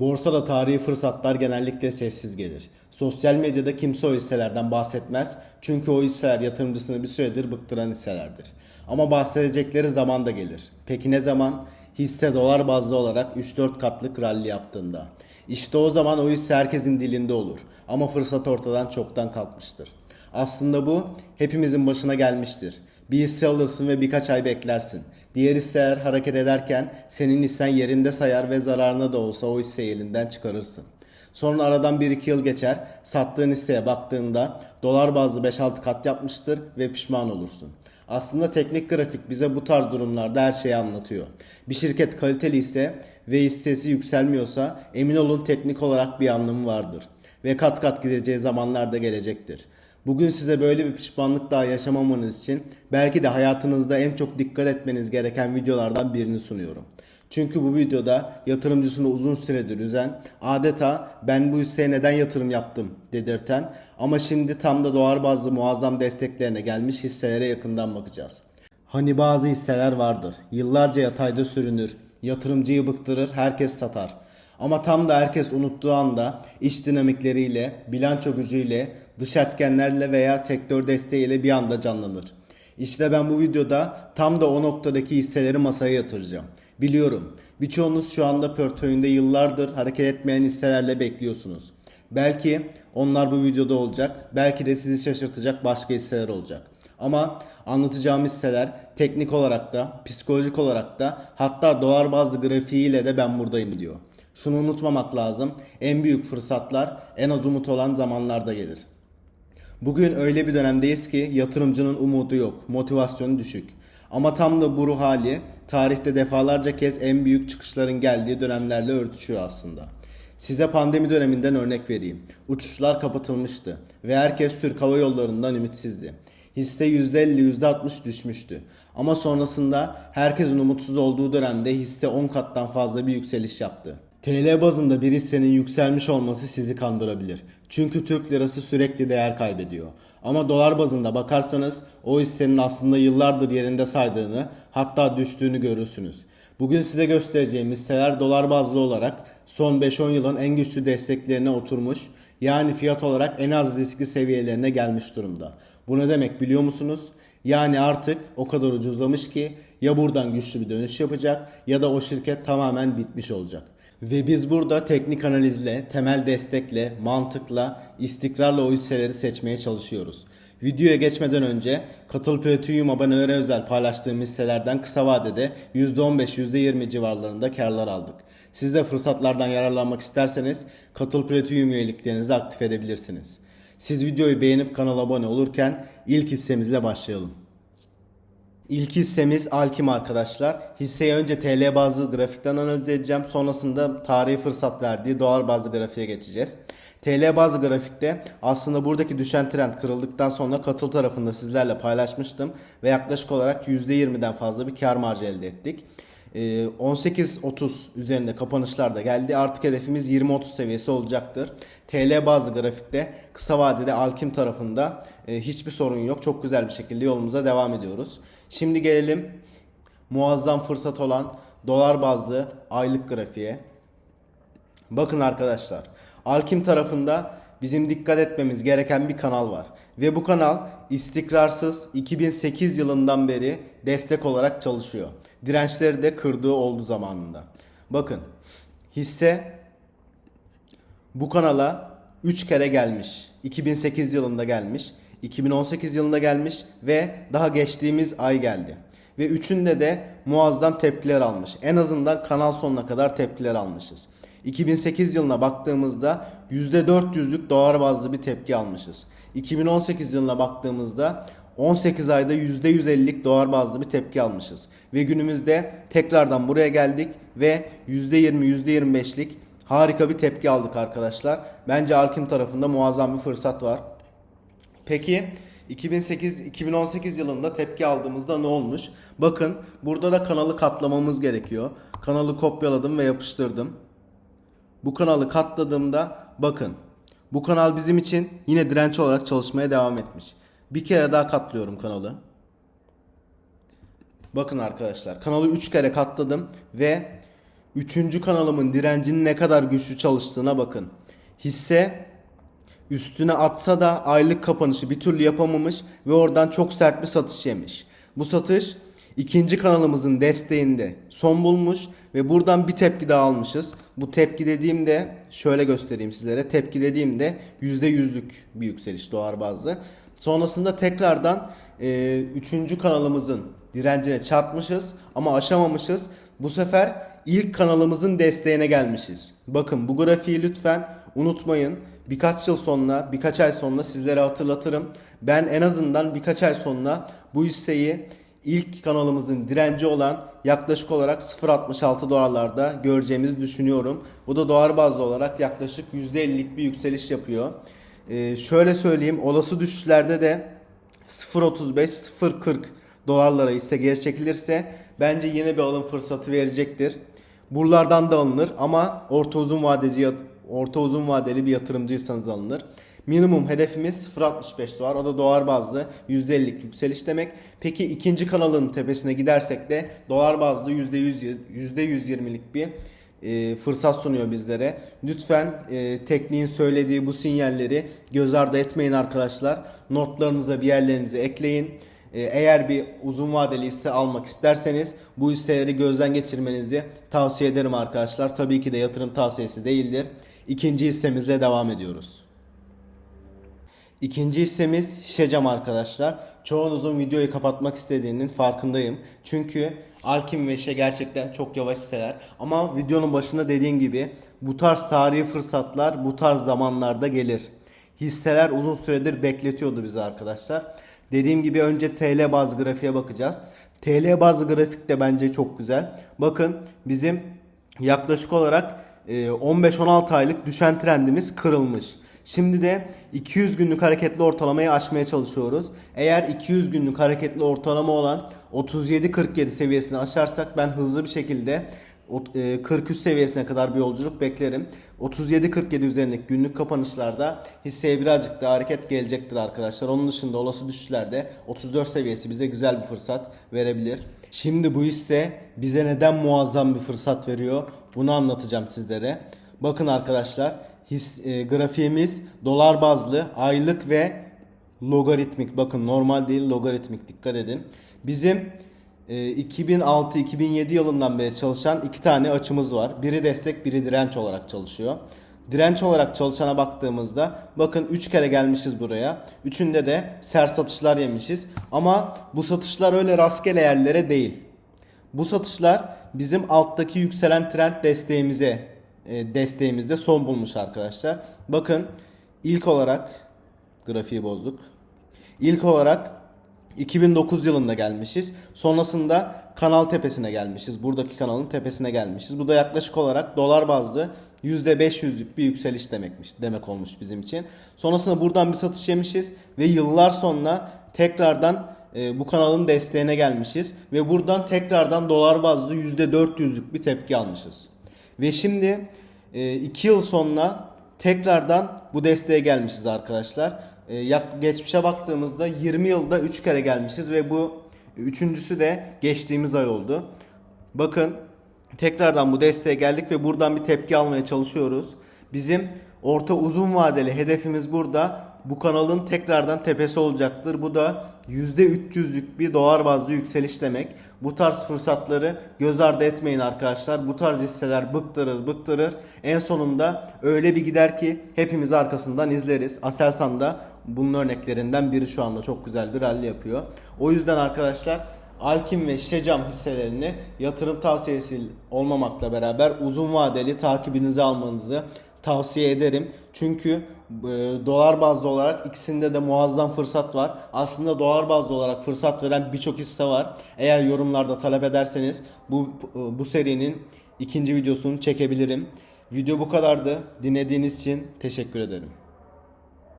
Borsada tarihi fırsatlar genellikle sessiz gelir. Sosyal medyada kimse o hisselerden bahsetmez çünkü o hisseler yatırımcısını bir süredir bıktıran hisselerdir. Ama bahsedecekleri zaman da gelir. Peki ne zaman? Hisse dolar bazlı olarak 3-4 katlık rally yaptığında. İşte o zaman o hisse herkesin dilinde olur. Ama fırsat ortadan çoktan kalkmıştır. Aslında bu hepimizin başına gelmiştir. Bir hisse alırsın ve birkaç ay beklersin. Diğer hisseler hareket ederken senin hissen yerinde sayar ve zararına da olsa o hisseyi elinden çıkarırsın. Sonra aradan 1-2 yıl geçer, sattığın hisseye baktığında dolar bazlı 5-6 kat yapmıştır ve pişman olursun. Aslında teknik grafik bize bu tarz durumlarda her şeyi anlatıyor. Bir şirket kaliteli ise ve hissesi yükselmiyorsa emin olun teknik olarak bir anlamı vardır. Ve kat kat gideceği zamanlar da gelecektir. Bugün size böyle bir pişmanlık daha yaşamamanız için belki de hayatınızda en çok dikkat etmeniz gereken videolardan birini sunuyorum. Çünkü bu videoda yatırımcısını uzun süredir üzen, adeta ben bu hisseye neden yatırım yaptım dedirten ama şimdi tam da dolar bazlı muazzam desteklerine gelmiş hisselere yakından bakacağız. Hani bazı hisseler vardır. Yıllarca yatayda sürünür, yatırımcıyı bıktırır, herkes satar. Ama tam da herkes unuttuğu anda iç dinamikleriyle, bilanço gücüyle, dış etkenlerle veya sektör desteğiyle bir anda canlanır. İşte ben bu videoda tam da o noktadaki hisseleri masaya yatıracağım. Biliyorum birçoğunuz şu anda portföyünde yıllardır hareket etmeyen hisselerle bekliyorsunuz. Belki onlar bu videoda olacak, belki de sizi şaşırtacak başka hisseler olacak. Ama anlatacağım hisseler teknik olarak da, psikolojik olarak da hatta dolar bazlı grafiğiyle de ben buradayım diyor. Şunu unutmamak lazım. En büyük fırsatlar en az umut olan zamanlarda gelir. Bugün öyle bir dönemdeyiz ki yatırımcının umudu yok, motivasyonu düşük. Ama tam da bu ruh hali tarihte defalarca kez en büyük çıkışların geldiği dönemlerle örtüşüyor aslında. Size pandemi döneminden örnek vereyim. Uçuşlar kapatılmıştı ve herkes Türk Hava Yolları'ndan ümitsizdi. Hisse %50 %60 düşmüştü. Ama sonrasında herkesin umutsuz olduğu dönemde hisse 10 kattan fazla bir yükseliş yaptı. TL bazında bir hissenin yükselmiş olması sizi kandırabilir. Çünkü Türk lirası sürekli değer kaybediyor. Ama dolar bazında bakarsanız o hissenin aslında yıllardır yerinde saydığını hatta düştüğünü görürsünüz. Bugün size göstereceğim hisseler dolar bazlı olarak son 5-10 yılın en güçlü desteklerine oturmuş yani fiyat olarak en az riskli seviyelerine gelmiş durumda. Bu ne demek biliyor musunuz? Yani artık o kadar ucuzlamış ki ya buradan güçlü bir dönüş yapacak ya da o şirket tamamen bitmiş olacak. Ve biz burada teknik analizle, temel destekle, mantıkla, istikrarla o hisseleri seçmeye çalışıyoruz. Videoya geçmeden önce Katıl Platinum abonelere özel paylaştığım hisselerden kısa vadede %15-%20 civarlarında karlar aldık. Siz de fırsatlardan yararlanmak isterseniz Katıl Platinum üyeliklerinizi aktif edebilirsiniz. Siz videoyu beğenip kanala abone olurken ilk hissemizle başlayalım. İlk hissemiz Alkim arkadaşlar. Hisseyi önce TL bazlı grafikten analiz edeceğim. Sonrasında tarihi fırsat verdiği dolar bazlı grafiğe geçeceğiz. TL bazlı grafikte aslında buradaki düşen trend kırıldıktan sonra katıl tarafında sizlerle paylaşmıştım. Ve yaklaşık olarak %20'den fazla bir kar marjı elde ettik. Ee, 18.30 üzerinde kapanışlar da geldi. Artık hedefimiz 20.30 seviyesi olacaktır. TL bazlı grafikte kısa vadede Alkim tarafında e, hiçbir sorun yok. Çok güzel bir şekilde yolumuza devam ediyoruz. Şimdi gelelim muazzam fırsat olan dolar bazlı aylık grafiğe. Bakın arkadaşlar. Alkim tarafında bizim dikkat etmemiz gereken bir kanal var. Ve bu kanal istikrarsız 2008 yılından beri destek olarak çalışıyor. Dirençleri de kırdığı oldu zamanında. Bakın hisse bu kanala 3 kere gelmiş. 2008 yılında gelmiş, 2018 yılında gelmiş ve daha geçtiğimiz ay geldi. Ve üçünde de muazzam tepkiler almış. En azından kanal sonuna kadar tepkiler almışız. 2008 yılına baktığımızda %400'lük dolar bazlı bir tepki almışız. 2018 yılına baktığımızda 18 ayda %150'lik dolar bazlı bir tepki almışız. Ve günümüzde tekrardan buraya geldik ve %20 %25'lik harika bir tepki aldık arkadaşlar. Bence Alkim tarafında muazzam bir fırsat var. Peki 2008-2018 yılında tepki aldığımızda ne olmuş? Bakın burada da kanalı katlamamız gerekiyor. Kanalı kopyaladım ve yapıştırdım. Bu kanalı katladığımda bakın bu kanal bizim için yine direnç olarak çalışmaya devam etmiş. Bir kere daha katlıyorum kanalı. Bakın arkadaşlar kanalı 3 kere katladım ve Üçüncü kanalımın direncinin ne kadar güçlü çalıştığına bakın. Hisse üstüne atsa da aylık kapanışı bir türlü yapamamış ve oradan çok sert bir satış yemiş. Bu satış ikinci kanalımızın desteğinde son bulmuş ve buradan bir tepki daha almışız. Bu tepki dediğimde şöyle göstereyim sizlere. Tepki dediğimde %100'lük bir yükseliş doğar bazlı. Sonrasında tekrardan e, üçüncü kanalımızın direncine çarpmışız ama aşamamışız. Bu sefer ilk kanalımızın desteğine gelmişiz. Bakın bu grafiği lütfen unutmayın. Birkaç yıl sonra, birkaç ay sonra sizlere hatırlatırım. Ben en azından birkaç ay sonra bu hisseyi ilk kanalımızın direnci olan yaklaşık olarak 0.66 dolarlarda göreceğimizi düşünüyorum. Bu da dolar bazlı olarak yaklaşık %50'lik bir yükseliş yapıyor. Ee, şöyle söyleyeyim olası düşüşlerde de 0.35-0.40 dolarlara ise geri çekilirse bence yine bir alım fırsatı verecektir. Buralardan da alınır ama orta uzun vadeci orta uzun vadeli bir yatırımcıysanız alınır. Minimum hedefimiz 0.65 dolar. O da dolar bazlı %50'lik yükseliş demek. Peki ikinci kanalın tepesine gidersek de dolar bazlı %100 %120'lik bir e, fırsat sunuyor bizlere. Lütfen e, tekniğin söylediği bu sinyalleri göz ardı etmeyin arkadaşlar. Notlarınıza bir yerlerinize ekleyin. E, eğer bir uzun vadeli hisse almak isterseniz bu hisseleri gözden geçirmenizi tavsiye ederim arkadaşlar. Tabii ki de yatırım tavsiyesi değildir. İkinci hissemizle devam ediyoruz. İkinci hissemiz Şişecam arkadaşlar. Çoğunuzun videoyu kapatmak istediğinin farkındayım. Çünkü Alkim ve Şişe gerçekten çok yavaş hisseler. Ama videonun başında dediğim gibi bu tarz tarihi fırsatlar bu tarz zamanlarda gelir. Hisseler uzun süredir bekletiyordu bizi arkadaşlar. Dediğim gibi önce TL bazlı grafiğe bakacağız. TL bazlı grafik de bence çok güzel. Bakın bizim yaklaşık olarak 15-16 aylık düşen trendimiz kırılmış. Şimdi de 200 günlük hareketli ortalamayı aşmaya çalışıyoruz. Eğer 200 günlük hareketli ortalama olan 37-47 seviyesini aşarsak ben hızlı bir şekilde 43 seviyesine kadar bir yolculuk beklerim. 37-47 üzerindeki günlük kapanışlarda hisseye birazcık daha hareket gelecektir arkadaşlar. Onun dışında olası düşüşlerde 34 seviyesi bize güzel bir fırsat verebilir. Şimdi bu hisse bize neden muazzam bir fırsat veriyor? Bunu anlatacağım sizlere. Bakın arkadaşlar his, e, grafiğimiz dolar bazlı aylık ve logaritmik bakın normal değil logaritmik dikkat edin. Bizim e, 2006-2007 yılından beri çalışan iki tane açımız var. Biri destek biri direnç olarak çalışıyor. Direnç olarak çalışana baktığımızda bakın 3 kere gelmişiz buraya. Üçünde de sert satışlar yemişiz. Ama bu satışlar öyle rastgele yerlere değil. Bu satışlar bizim alttaki yükselen trend desteğimize e, desteğimizde son bulmuş arkadaşlar. Bakın ilk olarak grafiği bozduk. İlk olarak 2009 yılında gelmişiz. Sonrasında kanal tepesine gelmişiz. Buradaki kanalın tepesine gelmişiz. Bu da yaklaşık olarak dolar bazlı %500'lük bir yükseliş demekmiş demek olmuş bizim için. Sonrasında buradan bir satış yemişiz ve yıllar sonra tekrardan e, bu kanalın desteğine gelmişiz ve buradan tekrardan dolar bazlı %400'lük bir tepki almışız. Ve şimdi 2 yıl sonra tekrardan bu desteğe gelmişiz arkadaşlar. E, yak, geçmişe baktığımızda 20 yılda 3 kere gelmişiz ve bu üçüncüsü de geçtiğimiz ay oldu. Bakın tekrardan bu desteğe geldik ve buradan bir tepki almaya çalışıyoruz. Bizim orta uzun vadeli hedefimiz burada. Bu kanalın tekrardan tepesi olacaktır. Bu da %300'lük bir dolar bazlı yükseliş demek. Bu tarz fırsatları göz ardı etmeyin arkadaşlar. Bu tarz hisseler bıktırır bıktırır. En sonunda öyle bir gider ki hepimiz arkasından izleriz. Aselsan da bunun örneklerinden biri şu anda çok güzel bir rally yapıyor. O yüzden arkadaşlar Alkim ve Şişecam hisselerini yatırım tavsiyesi olmamakla beraber uzun vadeli takibinize almanızı tavsiye ederim. Çünkü e, dolar bazlı olarak ikisinde de muazzam fırsat var. Aslında dolar bazlı olarak fırsat veren birçok hisse var. Eğer yorumlarda talep ederseniz bu bu serinin ikinci videosunu çekebilirim. Video bu kadardı. Dinlediğiniz için teşekkür ederim.